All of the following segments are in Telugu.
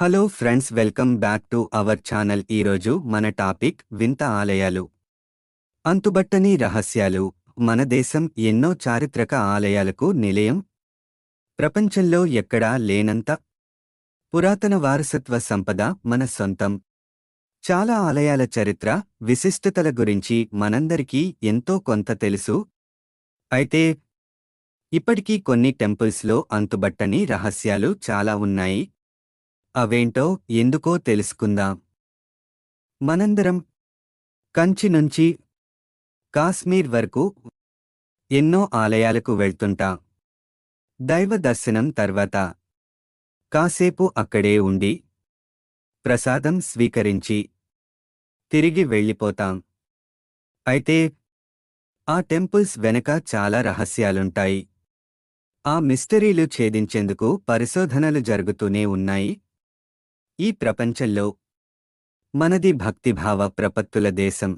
Hello friends welcome back to our channel. ఈరోజు మన టాపిక్ వింత ఆలయాలు. అంతుబట్టని రహస్యాలు. మన దేశం ఎన్నో చారిత్రక ఆలయాలకు నిలయం. ప్రపంచంలో ఎక్కడా లేనంత పురాతన వారసత్వ సంపద మన సొంతం. చాలా ఆలయాల చరిత్ర విశిష్టతల గురించి మనందరికీ ఎంతో కొంత తెలుసు. అయితే ఇప్పటికీ కొన్ని టెంపుల్స్లో అంతుబట్టని రహస్యాలు చాలా ఉన్నాయి. అవేంటో ఎందుకో తెలుసుకుందాం. మనందరం కంచి నుంచి కాశ్మీర్ వరకు ఎన్నో ఆలయాలకు వెళ్తుంటాం. దైవ దర్శనం తర్వాత కాసేపు అక్కడే ఉండి ప్రసాదం స్వీకరించి తిరిగి వెళ్ళిపోతాం. అయితే ఆ టెంపుల్స్ వెనక చాలా రహస్యాలుంటాయి. ఆ మిస్టరీలు ఛేదించేందుకు పరిశోధనలు జరుగుతూనే ఉన్నాయి. ఈ ప్రపంచంలో మనది భక్తిభావ ప్రపత్తుల దేశం.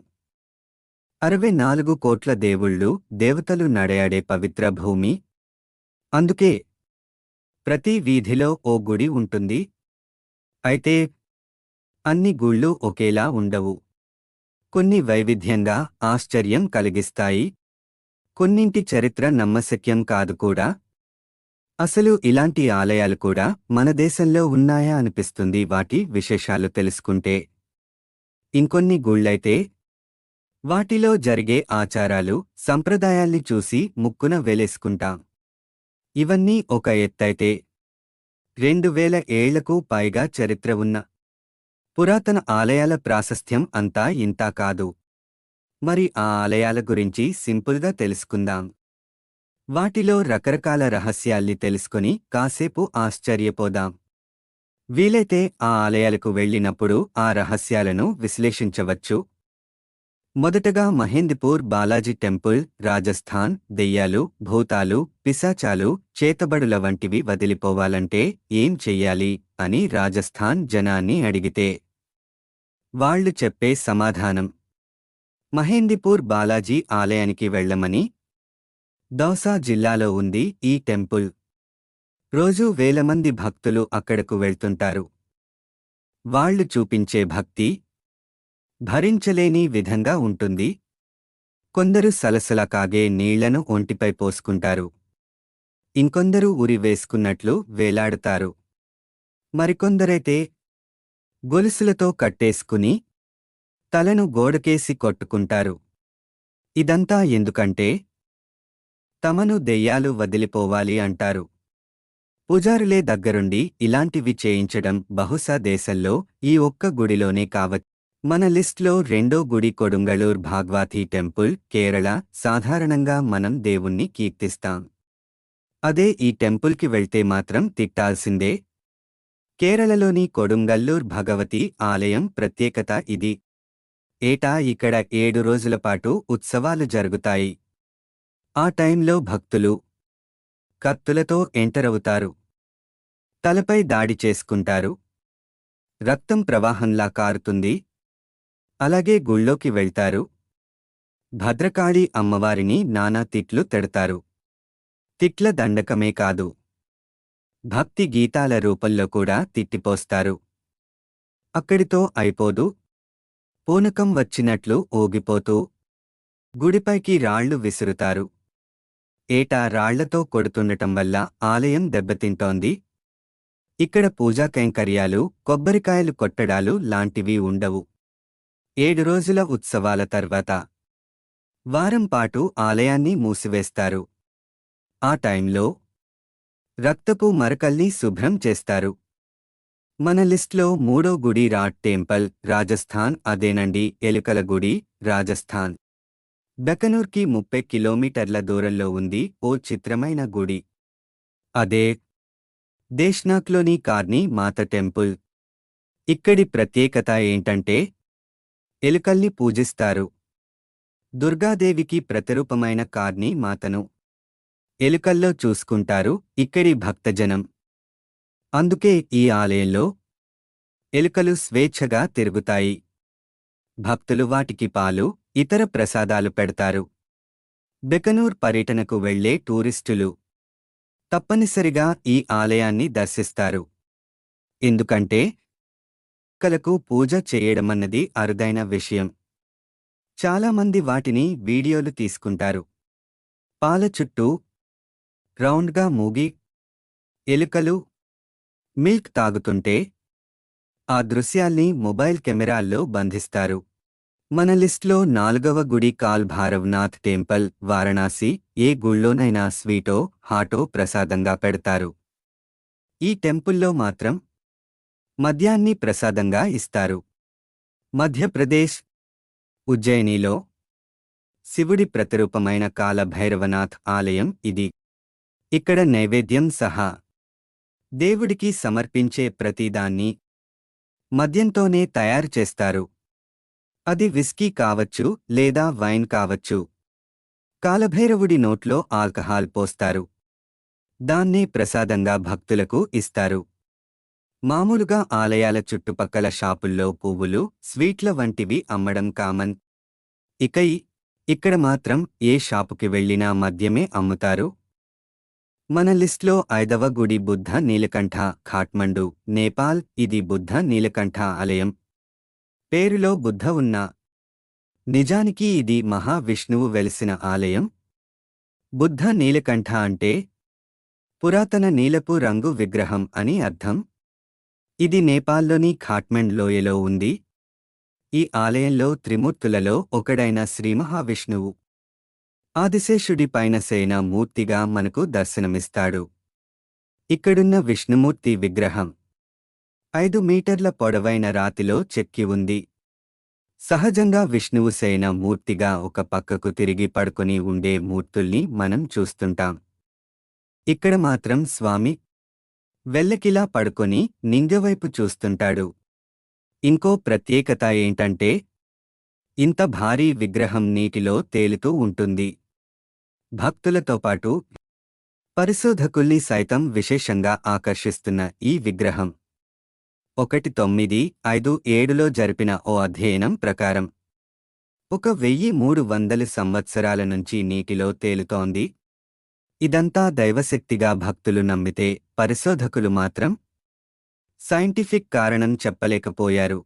అరవై నాలుగు కోట్ల దేవుళ్ళు దేవతలు నడయాడే పవిత్ర భూమి. అందుకే ప్రతి వీధిలో ఓ గుడి ఉంటుంది. అయితే అన్ని గుళ్ళు ఒకేలా ఉండవు. కొన్ని వైవిధ్యంగా ఆశ్చర్యం కలిగిస్తాయి. కొన్నింటి చరిత్ర నమ్మశక్యం కాదు కూడా. అసలు ఇలాంటి ఆలయాలు కూడా మన దేశంలో ఉన్నాయా అనిపిస్తుంది వాటి విశేషాలు తెలుసుకుంటే. ఇంకొన్ని గుళ్ళైతే. వాటిలో జరిగే ఆచారాలు సంప్రదాయాల్ని చూసి ముక్కున వేలేసుకుంటాం. ఇవన్నీ ఒక ఎత్తైతే. రెండు వేల ఏళ్ళకు పైగా చరిత్ర ఉన్న. పురాతన ఆలయాల ప్రాశస్త్యం అంతా ఇంతా కాదు. మరి ఆ ఆలయాల గురించి సింపుల్గా తెలుసుకుందాం. వాటిలో రకరకాల రహస్యాల్ని తెలుసుకుని కాసేపు ఆశ్చర్యపోదాం. వీలైతే ఆ ఆలయాలకు వెళ్ళినప్పుడు ఆ రహస్యాలను విశ్లేషించవచ్చు. మొదటగా మహేందిపూర్ బాలాజీ టెంపుల్ రాజస్థాన్ దెయ్యాలు భూతాలు పిశాచాలు చేతబడుల వంటివి వదిలిపోవాలంటే ఏం చెయ్యాలి అని రాజస్థాన్ జనాన్ని అడిగితే వాళ్ళు చెప్పే సమాధానం. మహేందిపూర్ బాలాజీ ఆలయానికి వెళ్ళమని దౌసా జిల్లాలో ఉంది ఈ టెంపుల్. రోజూ వేల మంది భక్తులు అక్కడకు వెళ్తుంటారు. వాళ్ళు చూపించే భక్తి భరించలేని విధంగా ఉంటుంది. కొందరు సలసల కాగే నీళ్ళను ఒంటిపై పోసుకుంటారు. ఇంకొందరు ఉరి వేసుకున్నట్లు వేలాడుతారు. మరికొందరైతే గొలుసులతో కట్టేసుకుని తలను గోడకేసి కొట్టుకుంటారు. ఇదంతా ఎందుకంటే తమను దెయ్యాలు వదిలిపోవాలి అంటారు. పూజారులే దగ్గరుండి ఇలాంటివి చేయించడం బహుశా దేశంలో ఈ ఒక్క గుడిలోనే కావచ్చు. మన లిస్ట్లో రెండో గుడి కొడుంగళూర్ భాగ్వాథీ టెంపుల్ కేరళ సాధారణంగా మనం దేవుణ్ణి కీర్తిస్తాం. అదే ఈ టెంపుల్కి వెళ్తే మాత్రం తిట్టాల్సిందే. కేరళలోని కొడుంగల్లూర్ భగవతి ఆలయం ప్రత్యేకత ఇది. ఏటా ఇక్కడ ఏడు రోజుల పాటు ఉత్సవాలు జరుగుతాయి. ఆ టైంలో భక్తులు కత్తులతో ఎంటరవుతారు తలపై దాడి చేసుకుంటారు. రక్తం ప్రవాహంలా కారుతుంది. అలాగే గుళ్ళోకి వెళ్తారు. భద్రకాళి అమ్మవారిని నానా తిట్లు తెడతారు. తిట్ల దండకమే కాదు. భక్తి గీతాల రూపంలో కూడా తిట్టిపోస్తారు. అక్కడితో అయిపోదు. పూనకం వచ్చినట్లు ఊగిపోతూ గుడిపైకి రాళ్ళు విసురుతారు. ఏటా రాళ్ళతో కొడుతుండటం వల్ల ఆలయం దెబ్బతింటోంది. ఇక్కడ పూజా కైంకర్యాలు కొబ్బరికాయలు కొట్టడాలు లాంటివి ఉండవు. ఏడు రోజుల ఉత్సవాల తర్వాత వారం పాటు ఆలయాన్ని మూసివేస్తారు. ఆ టైంలో రక్తపు మరకల్ని శుభ్రం చేస్తారు. మన లిస్ట్లో మూడో గుడి రాట్ టెంపుల్ రాజస్థాన్ అదేనండి ఎలుకల గుడి రాజస్థాన్. దకనూర్కి ముప్పై కిలోమీటర్ల దూరంలో ఉంది ఓ చిత్రమైన గుడి. అదే దేశ్నాక్లోని కార్ని మాత టెంపుల్. ఇక్కడి ప్రత్యేకత ఏంటంటే ఎలుకల్ని పూజిస్తారు. దుర్గాదేవికి ప్రతిరూపమైన కార్ని మాతను. ఎలుకల్లో చూసుకుంటారు ఇక్కడి భక్తజనం. అందుకే ఈ ఆలయంలో ఎలుకలు స్వేచ్ఛగా తిరుగుతాయి. భక్తులు వాటికి పాలు ఇతర ప్రసాదాలు పెడతారు. బెకనూర్ పర్యటనకు వెళ్ళే టూరిస్టులు తప్పనిసరిగా ఈ ఆలయాన్ని దర్శిస్తారు. ఎందుకంటే కలకు పూజ చేయడమన్నది అరుదైన విషయం. చాలామంది వాటిని వీడియోలు తీసుకుంటారు. పాల చుట్టూ రౌండ్గా మూగి ఎలుకలు మిల్క్ తాగుతుంటే ఆ దృశ్యాల్ని మొబైల్ కెమెరాల్లో బంధిస్తారు. మన లిస్ట్లో నాలుగవ గుడి కాల్ భారవ్నాథ్ టెంపుల్ వారణాసి ఏ గుళ్ళోనైనా స్వీటో హాటో ప్రసాదంగా పెడతారు. ఈ టెంపుల్లో మాత్రం మద్యాన్ని ప్రసాదంగా ఇస్తారు. మధ్యప్రదేశ్ ఉజ్జయినిలో శివుడి ప్రతిరూపమైన కాలభైరవనాథ్ ఆలయం ఇది. ఇక్కడ నైవేద్యం సహా దేవుడికి సమర్పించే ప్రతిదాన్ని మద్యంతోనే తయారు చేస్తారు. అది విస్కీ కావచ్చు లేదా వైన్ కావచ్చు. కాలభైరవుడి నోట్లో ఆల్కహాల్ పోస్తారు. దాన్నే ప్రసాదంగా భక్తులకు ఇస్తారు. మామూలుగా ఆలయాల చుట్టుపక్కల షాపుల్లో పువ్వులు స్వీట్ల వంటివి అమ్మడం కామన్. ఇక ఇక్కడ మాత్రం ఏ షాపుకి వెళ్ళినా మద్యమే అమ్ముతారు. మన లిస్ట్లో ఐదవ గుడి బుద్ధ నీలకంఠ ఖాట్మండు నేపాల్ ఇది బుద్ధ నీలకంఠ ఆలయం. పేరులో బుద్ధ ఉన్న. నిజానికి ఇది మహావిష్ణువు వెలిసిన ఆలయం. బుద్ధ నీలకంఠ అంటే పురాతన నీలపు రంగు విగ్రహం అని అర్థం. ఇది నేపాల్లోని ఖాట్మండ్ లోయలో ఉంది. ఈ ఆలయంలో త్రిమూర్తులలో ఒకడైన శ్రీమహావిష్ణువు. ఆదిశేషుడి పైన సేన మూర్తిగా మనకు దర్శనమిస్తాడు. ఇక్కడున్న విష్ణుమూర్తి విగ్రహం. ఐదు మీటర్ల పొడవైన రాతిలో చెక్కి ఉంది. సహజంగా విష్ణువుసేన మూర్తిగా ఒక పక్కకు తిరిగి పడుకొని ఉండే మూర్తుల్ని మనం చూస్తుంటాం. ఇక్కడ మాత్రం స్వామి వెల్లకిలా పడుకొని నింజవైపు చూస్తుంటాడు. ఇంకో ప్రత్యేకత ఏంటంటే ఇంత భారీ విగ్రహం నీటిలో తేలుతూ ఉంటుంది. భక్తులతో పాటు పరిశోధకుల్ని సైతం విశేషంగా ఆకర్షిస్తున్న ఈ విగ్రహం. ఒకటి తొమ్మిది ఐదు ఏడులో జరిపిన ఓ అధ్యయనం ప్రకారం. ఒక వెయ్యి మూడు వందల సంవత్సరాల నుంచి నీటిలో తేలుతోంది. ఇదంతా దైవశక్తిగా భక్తులు నమ్మితే పరిశోధకులు మాత్రం సైంటిఫిక్ కారణం చెప్పలేకపోయారు.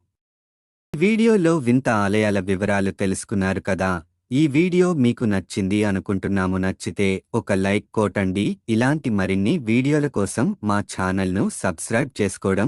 వీడియోలో వింత ఆలయాల వివరాలు తెలుసుకున్నారు కదా. ఈ వీడియో మీకు నచ్చింది అనుకుంటున్నాము నచ్చితే ఒక లైక్ కోటండి ఇలాంటి మరిన్ని వీడియోల కోసం మా ఛానల్ను సబ్స్క్రైబ్ చేసుకోవడం